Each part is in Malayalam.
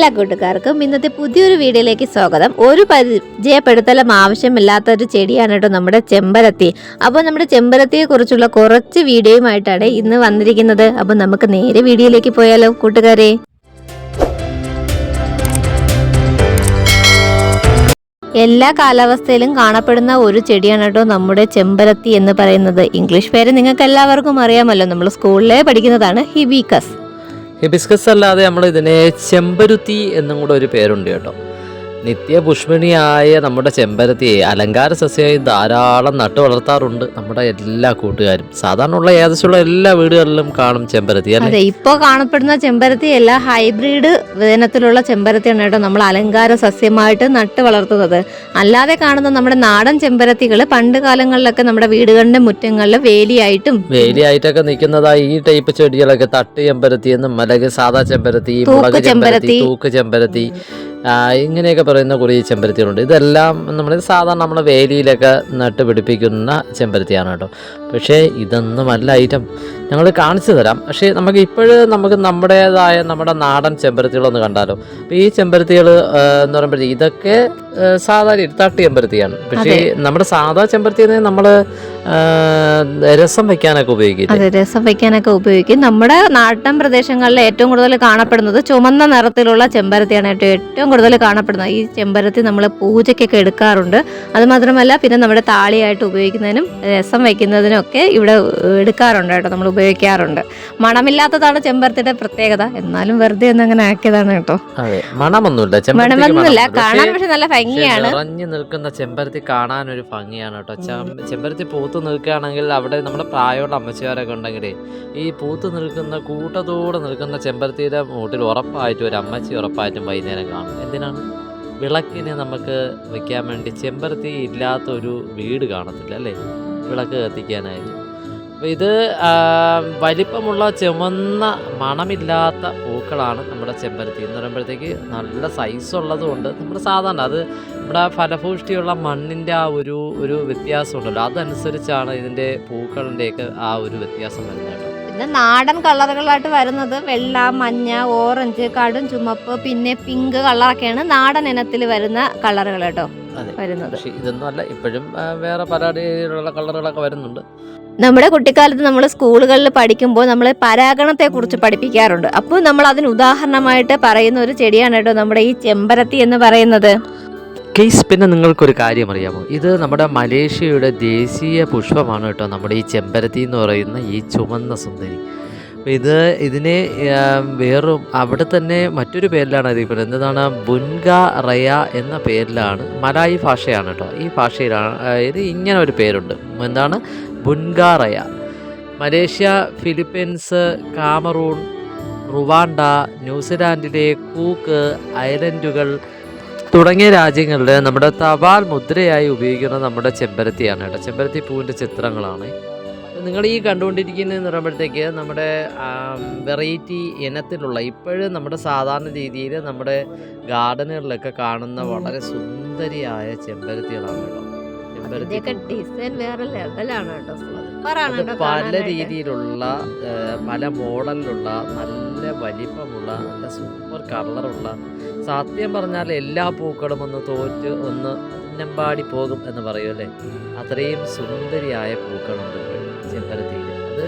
എല്ലാ കൂട്ടുകാർക്കും ഇന്നത്തെ പുതിയൊരു വീഡിയോയിലേക്ക് സ്വാഗതം. ഒരു പരിചയപ്പെടുത്തലും ആവശ്യമില്ലാത്ത ഒരു ചെടിയാണ് കേട്ടോ നമ്മുടെ ചെമ്പരത്തി. അപ്പോൾ നമ്മുടെ ചെമ്പരത്തിയെ കുറിച്ചുള്ള കുറച്ച് വീഡിയോയുമായിട്ടാണ് ഇന്ന് വന്നിരിക്കുന്നത്. അപ്പോൾ നമുക്ക് നേരെ വീഡിയോയിലേക്ക് പോയാലോ കൂട്ടുകാരെ? എല്ലാ കാലാവസ്ഥയിലും കാണപ്പെടുന്ന ഒരു ചെടിയാണ് കേട്ടോ നമ്മുടെ ചെമ്പരത്തി എന്ന് പറയുന്നത്. ഇംഗ്ലീഷ് പേര് നിങ്ങൾക്ക് എല്ലാവർക്കും അറിയാമല്ലോ. നമ്മൾ സ്കൂളിലെ പഠിക്കുന്നതാണ് ഹിബിക്കസ്. ഹിബിസ്കസ് അല്ലാതെ നമ്മൾ ഇതിനെ ചെമ്പരുത്തി എന്നും കൂടെ ഒരു പേരുണ്ട് കേട്ടോ. നിത്യപുഷ്പിണിയായ നമ്മുടെ ചെമ്പരത്തിയെ അലങ്കാര സസ്യമായി ധാരാളം നട്ടു വളർത്താറുണ്ട് നമ്മുടെ എല്ലാ കൂട്ടുകാരും. സാധാരണ ഉള്ള ഏകദേശമുള്ള എല്ലാ വീടുകളിലും കാണും ചെമ്പരത്തി അതെ ഇപ്പോൾ കാണപ്പെടുന്ന ചെമ്പരത്തി എല്ലാ ഹൈബ്രിഡ് വിധനത്തിലുള്ള ചെമ്പരത്തിയാണ് കേട്ടോ നമ്മൾ അലങ്കാര സസ്യമായിട്ട് നട്ടു വളർത്തുന്നത്. അല്ലാതെ കാണുന്ന നമ്മുടെ നാടൻ ചെമ്പരത്തികൾ പണ്ട് കാലങ്ങളിലൊക്കെ നമ്മുടെ വീടുകളുടെ മുറ്റങ്ങളിൽ വേലിയായിട്ടും വേലിയായിട്ടൊക്കെ നിൽക്കുന്നതായി ഈ ടൈപ്പ് ചെടികളൊക്കെ തട്ട് ചെമ്പരത്തി എന്നും അല്ലെങ്കിൽ സാധാ ചെമ്പരത്തി മുളക് ചെമ്പരത്തി. തൂക്ക് ചെമ്പരത്തി. ഇങ്ങനെയൊക്കെ പറയുന്ന കുറേ ചെമ്പരത്തികളുണ്ട്. ഇതെല്ലാം നമ്മൾ സാധാരണ നമ്മൾ വേലിയിലൊക്കെ നട്ട് പിടിപ്പിക്കുന്ന ചെമ്പരത്തിയാണ് കേട്ടോ. പക്ഷേ ഇതൊന്നുമല്ല ഐറ്റം. ഞങ്ങൾ കാണിച്ചു തരാം. പക്ഷേ നമുക്ക് ഇപ്പോഴും നമുക്ക് നമ്മുടേതായ നമ്മുടെ നാടൻ ചെമ്പരത്തികളൊന്ന് കണ്ടാലോ? അപ്പോൾ ഈ ചെമ്പരത്തികൾ എന്ന് പറയുമ്പോഴത്തേക്ക് ഇതൊക്കെ സാധാരണ ഇരുത്താട്ടി ചെമ്പരത്തിയാണ്. പക്ഷേ നമ്മുടെ സാധാ ചെമ്പരത്തി നമ്മൾ രസം വെക്കാനൊക്കെ ഉപയോഗിക്കും അതെ രസം വെക്കാനൊക്കെ ഉപയോഗിക്കും. നമ്മുടെ നാട്ടൻ പ്രദേശങ്ങളിൽ ഏറ്റവും കൂടുതൽ കാണപ്പെടുന്നത് ചുമന്ന നിറത്തിലുള്ള ചെമ്പരത്തിയാണ് ഏറ്റവും ഏറ്റവും കൂടുതൽ കാണപ്പെടുന്നത്. ഈ ചെമ്പരത്തി നമ്മൾ പൂജയ്ക്കൊക്കെ എടുക്കാറുണ്ട്. അത് മാത്രമല്ല പിന്നെ നമ്മുടെ താളിയായിട്ട് ഉപയോഗിക്കുന്നതിനും രസം വെക്കുന്നതിനും ഒക്കെ ഇവിടെ എടുക്കാറുണ്ട് കേട്ടോ. നമ്മൾ ഉപയോഗിക്കാറുണ്ട്. മണമില്ലാത്തതാണ് ചെമ്പരത്തിയുടെ പ്രത്യേകത. എന്നാലും വെറുതെ ഒന്ന് അങ്ങനെ ആക്കിയതാണ് കേട്ടോ. മണമൊന്നുമില്ല. മണമൊന്നുമില്ല. കാണാൻ പക്ഷേ നല്ല ഭംഗിയാണ്. നിറഞ്ഞു നിൽക്കുന്ന ചെമ്പരത്തി കാണാൻ ഒരു ഭംഗിയാണ് കേട്ടോ. ചെമ്പരത്തി പൂത്ത് നിൽക്കുകയാണെങ്കിൽ അവിടെ നമ്മുടെ പ്രായമുള്ള അമ്മച്ചിമാരൊക്കെ ഉണ്ടെങ്കിൽ ഈ പൂത്ത് നിൽക്കുന്ന കൂട്ടത്തോടെ നിൽക്കുന്ന ചെമ്പരത്തിയുടെ മൂട്ടിൽ ഉറപ്പായിട്ടും ഒരു അമ്മച്ചി ഉറപ്പായിട്ടും വൈകുന്നേരം കാണും. എന്തിനാണ്? വിളക്കിന് നമുക്ക് വെക്കാൻ വേണ്ടി ചെമ്പരത്തി ഇല്ലാത്ത ഒരു വീട് കാണത്തില്ല അല്ലേ? വിളക്ക് കത്തിക്കാനായിട്ട്. ഇത് വലിപ്പമുള്ള ചുമന്ന മണമില്ലാത്ത പൂക്കളാണ് നമ്മുടെ ചെമ്പരത്തി എന്ന് പറയുമ്പോഴത്തേക്ക് നല്ല സൈസ് ഉള്ളതുകൊണ്ട് നമ്മുടെ സാധാരണ അത് നമ്മുടെ ഫലഭൂഷ്ടിയുള്ള മണ്ണിന്റെ ആ ഒരു ഒരു വ്യത്യാസം ഉണ്ടല്ലോ അതനുസരിച്ചാണ് ഇതിന്റെ പൂക്കളിന്റെയൊക്കെ ആ ഒരു വ്യത്യാസം വരുന്നത് പിന്നെ നാടൻ കളറുകളായിട്ട് വരുന്നത് വെള്ള മഞ്ഞ ഓറഞ്ച് കടും ചുമപ്പ് പിന്നെ പിങ്ക് കളറൊക്കെയാണ് നാടൻ ഇനത്തിൽ വരുന്ന കളറുകൾ കേട്ടോ വരുന്നത്. പക്ഷേ ഇതൊന്നും അല്ല ഇപ്പോഴും വേറെ പല രീതിയിലുള്ള കളറുകളൊക്കെ വരുന്നുണ്ട്. നമ്മുടെ കുട്ടിക്കാലത്ത് നമ്മൾ സ്കൂളുകളിൽ പഠിക്കുമ്പോൾ നമ്മൾ പരാഗണത്തെ കുറിച്ച് പഠിപ്പിക്കാറുണ്ട്. അപ്പോൾ നമ്മൾ അതിന് ഉദാഹരണമായിട്ട് പറയുന്ന ഒരു ചെടിയാണ് കേട്ടോ നമ്മുടെ ഈ ചെമ്പരത്തി എന്ന് പറയുന്നത്. കേസ് പിന്നെ നിങ്ങൾക്കൊരു കാര്യം അറിയാമോ ഇത് നമ്മുടെ മലേഷ്യയുടെ ദേശീയ പുഷ്പമാണ് കേട്ടോ നമ്മുടെ ഈ ചെമ്പരത്തി എന്ന് പറയുന്ന ഈ ചുമന്ന സുന്ദരി. ഇത് ഇതിനെ വേറും അവിടെ തന്നെ മറ്റൊരു പേരിലാണ് അറിയപ്പെടുന്നത് എന്താണ്? ബുൻഗ റയ എന്ന പേരിലാണ് മലായി ഭാഷയാണ് കേട്ടോ. ഈ ഭാഷയിലാണ് ഇത് ഇങ്ങനെ ഒരു പേരുണ്ട്. എന്താണ്? Bunga Raya Malaysia Philippines Cameroon Rwanda ന്യൂസിലാൻഡിലെ Cook ഐലൻഡുകൾ തുടങ്ങിയ രാജ്യങ്ങളിൽ നമ്മുടെ തപാൽ മുദ്രയായി ഉപയോഗിക്കുന്ന നമ്മുടെ ചെമ്പരത്തിയാണ് കേട്ടോ. ചെമ്പരത്തി പൂവിന്റെ ചിത്രങ്ങളാണ്. നിങ്ങൾ ഈ കണ്ടുകൊണ്ടിരിക്കുന്നതെന്ന് പറയുമ്പോഴത്തേക്ക് നമ്മുടെ വെറൈറ്റി ഇനത്തിലുള്ള ഇപ്പോഴും നമ്മുടെ സാധാരണ രീതിയിൽ നമ്മുടെ ഗാർഡനുകളിലൊക്കെ കാണുന്ന വളരെ സുന്ദരിയായ ചെമ്പരത്തികളാണ് കേട്ടോ. ഡിസൈൻ വേറെ ലെവലാണ് കേട്ടോ പല രീതിയിലുള്ള പല മോഡലിലുള്ള നല്ല വലിപ്പമുള്ള നല്ല സൂപ്പർ കളറുള്ള സത്യം പറഞ്ഞാൽ എല്ലാ പൂക്കളും ഒന്ന് തോറ്റ് ഒന്ന് ഉന്നമ്പാടി പോകും എന്ന് പറയുമല്ലേ അത്രയും സുന്ദരിയായ പൂക്കളുണ്ട് ചെമ്പരത്തിയിൽ അത്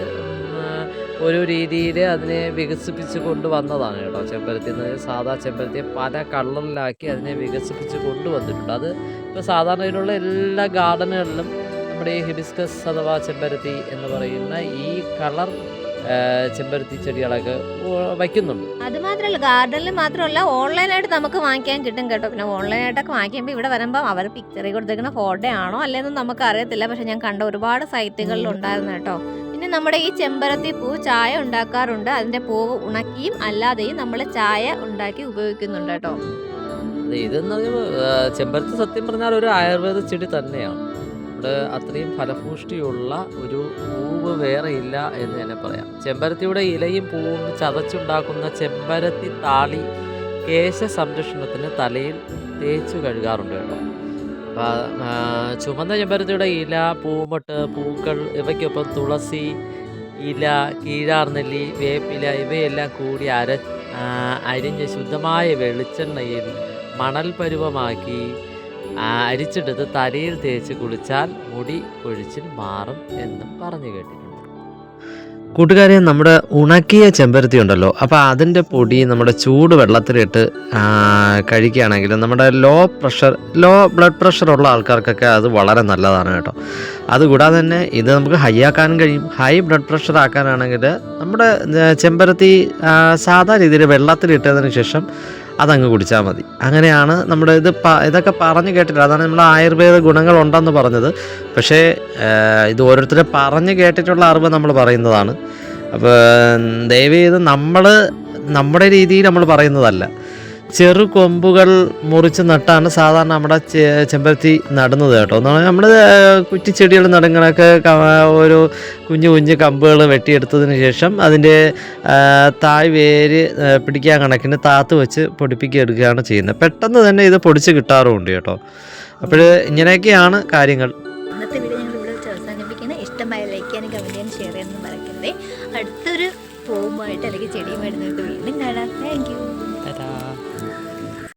ഒരു രീതിയിൽ അതിനെ വികസിപ്പിച്ച് കൊണ്ടുവന്നതാണ് കേട്ടോ ചെമ്പരത്തി എന്ന് സാധാ ചെമ്പരത്തിയെ പല കളറിലാക്കി അതിനെ വികസിപ്പിച്ച് കൊണ്ടുവന്നിട്ടുണ്ട് അത് ഇപ്പോൾ സാധാരണയിലുള്ള എല്ലാ ഗാർഡനുകളിലും നമ്മുടെ ഈ ഹിബിസ്കസ് അഥവാ ചെമ്പരത്തി എന്ന് പറയുന്ന ഈ കളർ ചെമ്പരത്തി ചെടികളൊക്കെ വയ്ക്കുന്നുണ്ട്. അത് മാത്രമല്ല ഗാർഡനിൽ മാത്രമല്ല ഓൺലൈനായിട്ട് നമുക്ക് വാങ്ങിക്കാൻ കിട്ടും കേട്ടോ. പിന്നെ ഓൺലൈനായിട്ടൊക്കെ വാങ്ങിക്കുമ്പോൾ ഇവിടെ വരുമ്പോൾ അവർ പിക്ചറിൽ കൊടുത്തിരിക്കുന്ന ഫോട്ടോ ആണോ അല്ലെന്നും നമുക്ക് അറിയത്തില്ല പക്ഷെ ഞാൻ കണ്ട ഒരുപാട് സൈറ്റുകളിൽ ഉണ്ടായിരുന്നു കേട്ടോ. പിന്നെ നമ്മുടെ ഈ ചെമ്പരത്തി പൂ ചായ ഉണ്ടാക്കാറുണ്ട്. അതിന്റെ പൂവ് ഉണക്കിയും അല്ലാതെയും നമ്മൾ ചായ ഉണ്ടാക്കി ഉപയോഗിക്കുന്നുണ്ട് കേട്ടോ. ഇതെന്ന് ചെമ്പരത്തി സത്യം പറഞ്ഞാൽ ഒരു ആയുർവേദ ചെടി തന്നെയാണ്. ഇവിടെ അത്രയും ഫലഭൂഷ്ടിയുള്ള ഒരു പൂവ് വേറെ ഇല്ല എന്ന് തന്നെ പറയാം. ചെമ്പരത്തിയുടെ ഇലയും പൂവും ചതച്ചുണ്ടാക്കുന്ന ചെമ്പരത്തി താളി കേശ സംരക്ഷണത്തിന് തലയിൽ തേച്ചു കഴുകാറുണ്ട് കേട്ടോ. ചുമന്ന ചെമ്പരത്തിയുടെ ഇല പൂമ്പട്ട് പൂക്കൾ ഇവയ്ക്കൊപ്പം തുളസി ഇല കീഴാർനെല്ലി വേപ്പില ഇവയെല്ലാം കൂടി അര അരിഞ്ഞ് ശുദ്ധമായ വെളിച്ചെണ്ണയിൽ മണൽ പരുവമാക്കി അരിച്ചെടുത്ത് തലയിൽ തേച്ച് കുളിച്ചാൽ മുടി കൊഴിച്ചിൽ മാറും എന്നും പറഞ്ഞു കേട്ടിട്ടുണ്ട്. കൂട്ടുകാരെ നമ്മുടെ ഉണക്കിയ ചെമ്പരത്തി ഉണ്ടല്ലോ അപ്പോൾ അതിന്റെ പൊടി നമ്മുടെ ചൂട് വെള്ളത്തിലിട്ട് കഴിക്കുകയാണെങ്കിൽ നമ്മുടെ low pressure low blood pressure ഉള്ള ആൾക്കാർക്കൊക്കെ അത് വളരെ നല്ലതാണ് കേട്ടോ. അതുകൂടാതെ തന്നെ ഇത് നമുക്ക് ഹൈ ആക്കാനും കഴിയും. ഹൈ ബ്ലഡ് പ്രഷർ ആക്കാനാണെങ്കിൽ നമ്മുടെ ചെമ്പരത്തി സാധാ രീതിയിൽ വെള്ളത്തിലിട്ടതിന് ശേഷം അതങ്ങ് കുടിച്ചാൽ മതി. അങ്ങനെയാണ് നമ്മുടെ ഇത് ഇതൊക്കെ പറഞ്ഞു കേട്ടില്ല അതാണ് നമ്മുടെ ആയുർവേദ ഗുണങ്ങളുണ്ടെന്ന് പറഞ്ഞത്. പക്ഷേ ഇത് ഓരോരുത്തരെ പറഞ്ഞു കേട്ടിട്ടുള്ള അറിവ് നമ്മൾ പറയുന്നതാണ്. അപ്പോൾ ദയവ് ചെയ്ത് നമ്മൾ നമ്മുടെ രീതിയിൽ നമ്മൾ പറയുന്നതല്ല. ചെറു കൊമ്പുകൾ മുറിച്ച് നട്ടാണ് സാധാരണ നമ്മുടെ ചെമ്പരത്തി നടുന്നത് കേട്ടോ. എന്ന് പറഞ്ഞാൽ നമ്മൾ കുറ്റിച്ചെടികൾ നടുങ്ങളൊക്കെ ഒരു കുഞ്ഞു കുഞ്ഞു കമ്പുകൾ വെട്ടിയെടുത്തതിന് ശേഷം അതിന്റെ തായ് വേര് പിടിക്കാൻ കണക്കിന് താത്ത് വെച്ച് പൊടിപ്പിക്കുകയെടുക്കുകയാണ് ചെയ്യുന്നത്. പെട്ടെന്ന് തന്നെ ഇത് പൊടിച്ച് കിട്ടാറുമുണ്ട് കേട്ടോ. അപ്പോൾ ഇങ്ങനെയൊക്കെയാണ് കാര്യങ്ങൾ. ഇന്നത്തെ വീഡിയോ അവസാനിപ്പിക്കുന്നത് ഇഷ്ടമായ ലൈക്ക് ചെയ്യാനും കമന്റ് ചെയ്യാനും ഷെയർ ചെയ്യാനും മറക്കരുത്. അടുത്തൊരു പൂവുമായിട്ട് അല്ലെങ്കിൽ ചെടിയുമായിട്ട്